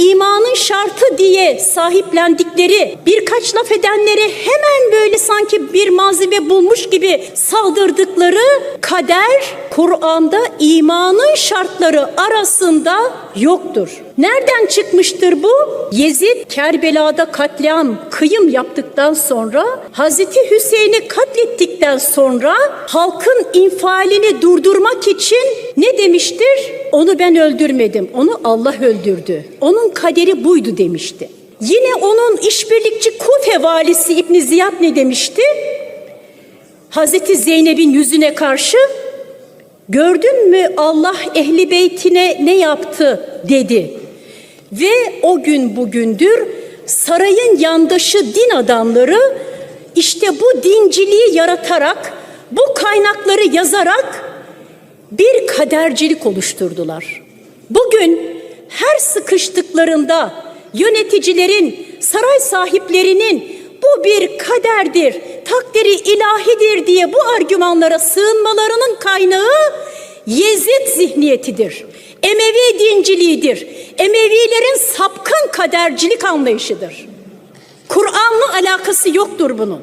imanın şartı diye sahiplendikleri birkaç laf edenlere hemen böyle sanki bir malzeme bulmuş gibi saldırdıkları kader Kur'an'da imanın şartları arasında yoktur. Nereden çıkmıştır bu? Yezid Kerbela'da katliam, kıyım yaptıktan sonra Hazreti Hüseyin'i katlettikten sonra halkın infialini durdurmak için ne demiştir? Onu ben öldürmedim, onu Allah öldürdü. Onun kaderi buydu demişti. Yine onun işbirlikçi Kufe valisi İbn Ziyad ne demişti? Hazreti Zeynep'in yüzüne karşı gördün mü Allah ehli beytine ne yaptı dedi. Ve o gün bugündür sarayın yandaşı din adamları işte bu dinciliği yaratarak bu kaynakları yazarak bir kadercilik oluşturdular. Bugün her sıkıştıklarında yöneticilerin, saray sahiplerinin bu bir kaderdir, takdiri ilahidir diye bu argümanlara sığınmalarının kaynağı Yezid zihniyetidir. Emevi dinciliğidir. Emevilerin sapkın kadercilik anlayışıdır. Kur'an'la alakası yoktur bunun.